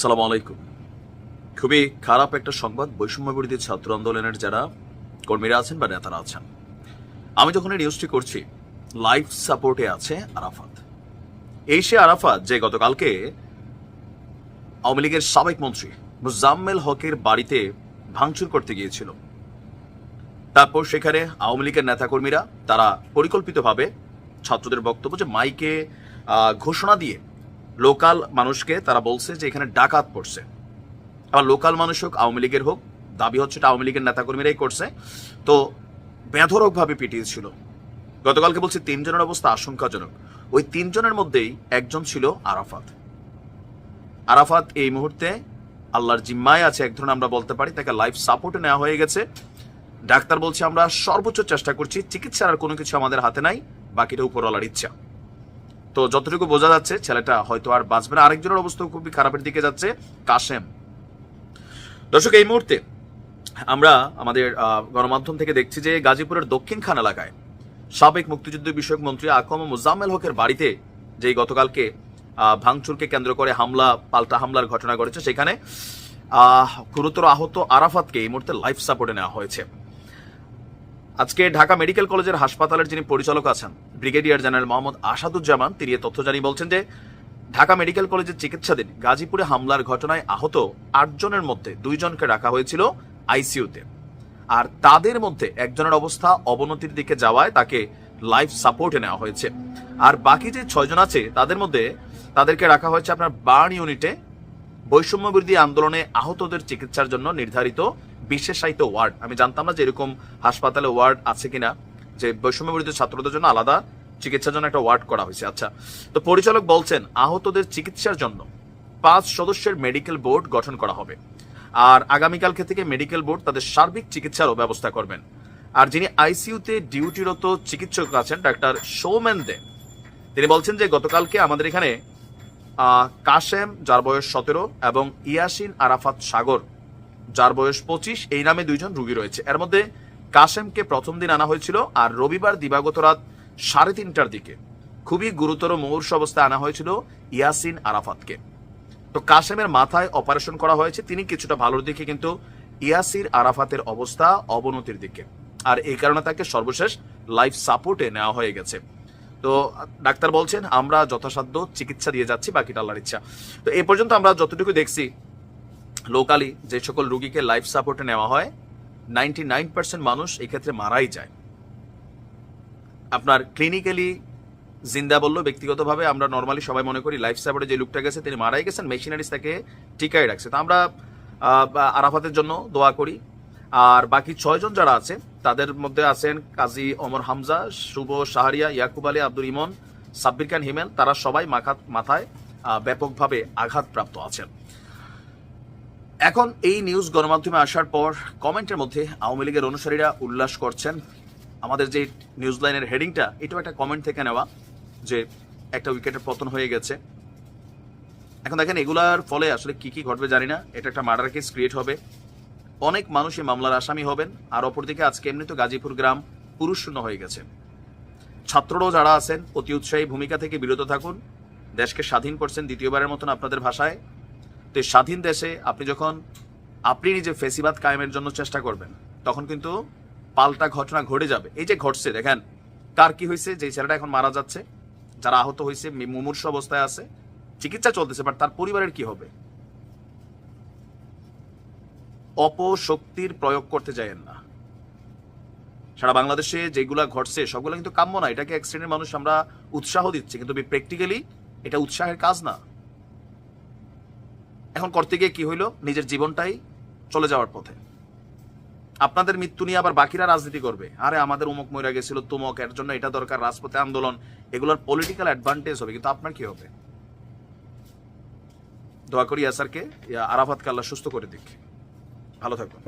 সালাম আলাইকুম। খুবই খারাপ একটা সংবাদ বৈষম্য বিরোধী ছাত্র আন্দোলনের যারা কর্মীরা আছেন বা নেতারা আছেন। আমি যখন এই নিউজটি করছি লাইফ সাপোর্টে আছে আরাফাত। এই সে আরাফাত যে গতকালকে আওয়ামী লীগের সাবেক মন্ত্রী মুজাম্মেল হকের বাড়িতে ভাঙচুর করতে গিয়েছিল। তারপর সেখানে আওয়ামী লীগের নেতাকর্মীরা তারা পরিকল্পিতভাবে ছাত্রদের বক্তব্য যে মাইকে ঘোষণা দিয়ে লোকাল মানুষকে তারা বলছে যে এখানে ডাকাত পড়ছে। আবার লোকাল মানুষ হোক, আওয়ামী লীগের হোক, দাবি হচ্ছে এটা আওয়ামী লীগের নেতাকর্মীরাই করছে। তো বেধরকভাবে পিটিয়েছিল গতকালকে বলছি তিনজনের অবস্থা আশঙ্কাজনক। ওই তিনজনের মধ্যেই একজন ছিল আরাফাত। আরাফাত এই মুহূর্তে আল্লাহর জিম্মায় আছে, এক ধরনের আমরা বলতে পারি, তাকে লাইফ সাপোর্টে নেওয়া হয়ে গেছে। ডাক্তার বলছে, আমরা সর্বোচ্চ চেষ্টা করছি, চিকিৎসার আর কোনো কিছু আমাদের হাতে নাই, বাকিটা উপরওয়ালার ইচ্ছা। তো যতটুকু বোঝা যাচ্ছে, ছেলেটা হয়তো আর বাঁচবে না। আরেকজনের অবস্থা খুবই খারাপের দিকে যাচ্ছে, কাশেম। দর্শক, এই মুহূর্তে আমরা আমাদের গণমাধ্যম থেকে দেখছি যে গাজীপুরের দক্ষিণ খান এলাকায় সাবেক মুক্তিযুদ্ধ বিষয়ক মন্ত্রী আকম মুজাম্মেল হকের বাড়িতে যে গতকালকে ভাঙচুরকে কেন্দ্র করে হামলা, পাল্টা হামলার ঘটনা ঘটেছে, সেখানে গুরুতর আহত আরাফাতকে এই মুহূর্তে লাইফ সাপোর্টে নেওয়া হয়েছে। আজকে ঢাকা মেডিকেল কলেজের হাসপাতালের যিনি পরিচালক আছেন, ব্রিগেডিয়ার জেনারেল মোহাম্মদ আসাদুজ্জামান, তিনি তথ্য জানিয়ে বলছেন যে, ঢাকা মেডিকেল কলেজের চিকিৎসাধীন গাজীপুরে হামলার ঘটনায় আহত আটজনের মধ্যে দুইজনকে রাখা হয়েছিল আইসিইউতে। আর তাদের মধ্যে একজনের অবস্থা অবনতির দিকে যাওয়ায় তাকে লাইফ সাপোর্টে নেওয়া হয়েছে। আর বাকি যে ছয়জন আছে, তাদের মধ্যে তাদেরকে রাখা হয়েছে আপনার বার্ন ইউনিটে। বৈষম্য বিরোধী আন্দোলনে আহতদের চিকিৎসার জন্য নির্ধারিত বিশেষায়িত ওয়ার্ড। আমি জানতাম না যে এরকম হাসপাতালে ওয়ার্ড আছে কিনা, যে বৈষম্য বিরোধী ছাত্রদের জন্য আলাদা চিকিৎসার জন্য একটা ওয়ার্ড করা হয়েছে। আচ্ছা তো পরিচালক বলছেন, আহতদের চিকিৎসার জন্য পাঁচ সদস্যের মেডিকেল বোর্ড গঠন করা হবে। আর আগামীকালকে থেকে মেডিকেল বোর্ড তাদের সার্বিক চিকিৎসারও ব্যবস্থা করবেন। আর যিনি আইসিইউতে ডিউটিরত চিকিৎসক আছেন, ডাক্তার সৌমেন দে, তিনি বলছেন যে গতকালকে আমাদের এখানে কাশেম, যার বয়স সতেরো, এবং ইয়াসিন আরাফাত সাগর যার বয়স পঁচিশ, এই নামে দুইজন রুগী রয়েছে। এর মধ্যে কাশেমকে প্রথম দিন আনা হয়েছিল আর রবিবার দিবাগত রাত সাড়ে তিনটার দিকে। খুবই গুরুতর মুমূর্ষ অবস্থায় আনা হয়েছিল ইয়াসিন আরাফাতকে। তো কাশেমের মাথায় অপারেশন করা হয়েছে। তিনি কিছুটা ভালোর দিকে কিন্তু ইয়াসির আরাফাতের অবস্থা অবনতির দিকে। আর এই কারণে তাকে সর্বশেষ লাইফ সাপোর্টে নেওয়া হয়ে গেছে। তো ডাক্তার বলছেন, আমরা যথাসাধ্য চিকিৎসা দিয়ে যাচ্ছি, বাকিটা আল্লাহর ইচ্ছা। তো এ পর্যন্ত আমরা যতটুকু দেখছি লোকালি যে সকল রুগীকে লাইফ সাপোর্টে নেওয়া হয় নাইনটি নাইন পার্সেন্ট মানুষ এক্ষেত্রে মারাই যায়। আপনার ক্লিনিক্যালি জিন্দা বলল, ব্যক্তিগতভাবে আমরা নর্মালি সবাই মনে করি লাইফ সাপোর্টে যে লোকটা গেছে, তিনি মারাই গেছেন মেশিনারিজ তাকে টিকাই রাখছে। তো আমরা আরাফাতের জন্য দোয়া করি। আর বাকি ছয়জন যারা আছে, তাদের মধ্যে আছেন কাজী ওমর হামজা, শুভ শাহরিয়া, ইয়াকুব আলী আব্দুল ইমন, সাব্বির খান হিমেল, তারা সবাই মাথায় ব্যাপকভাবে আঘাতপ্রাপ্ত আছেন। এখন এই নিউজ গণমাধ্যমে আসার পর কমেন্টের মধ্যে আওয়ামী লীগের অনুসারীরা উল্লাস করছেন। আমাদের যে নিউজ লাইনের হেডিংটা এটাও একটা কমেন্ট থেকে নেওয়া যে একটা উইকেটের পতন হয়ে গেছে। এখন দেখেন এগুলার ফলে আসলে কি কি ঘটবে জানি না। এটা একটা মার্ডার কেস ক্রিয়েট হবে। অনেক মানুষ এই মামলার আসামি হবেন। আর অপরদিকে আজকে এমনি তো গাজীপুর গ্রাম পুরুষ শূন্য হয়ে গেছে। ছাত্ররাও যারা আছেন, অতি উৎসাহী ভূমিকা থেকে বিরত থাকুন। দেশকে স্বাধীন করছেন দ্বিতীয়বারের মতন আপনাদের ভাষায়। তো স্বাধীন দেশে আপনি যখন, আপনি নিজে ফেসিবাদ কায়েমের জন্য চেষ্টা করবেন, তখন কিন্তু পাল্টা ঘটনা ঘটে যাবে। এই যে ঘটছে, দেখেন, কার কি হয়েছে? যে ছেলেটা এখন মারা যাচ্ছে, যারা আহত হয়েছে মুমূর্ষু অবস্থায় আছে, চিকিৎসা চলতেছে বাট তার পরিবারের কি হবে? অপশক্তির প্রয়োগ করতে যায়েন না। সারা বাংলাদেশে যেগুলা ঘটছে, সবগুলো কিন্তু কাম্য না। এটাকে এক শ্রেণির মানুষ আমরা উৎসাহ দিচ্ছি, কিন্তু প্র্যাকটিক্যালি এটা উৎসাহের কাজ না। এখন করতে গিয়ে কি হইল? নিজের জীবনটাই চলে যাওয়ার পথে। আপনাদের মৃত্যু নিয়ে আবার বাকিরা রাজনীতি করবে। আরে, আমাদের উমুক মইরা গেছিল তুমক, এর জন্য এটা দরকার, রাজপথে আন্দোলন। এগুলোর পলিটিক্যাল অ্যাডভান্টেজ হবে, কিন্তু আপনার কি হবে? দোয়া করি ইয়া আরাফাতকে আল্লাহ সুস্থ করে দিক। ভালো থাকবেন।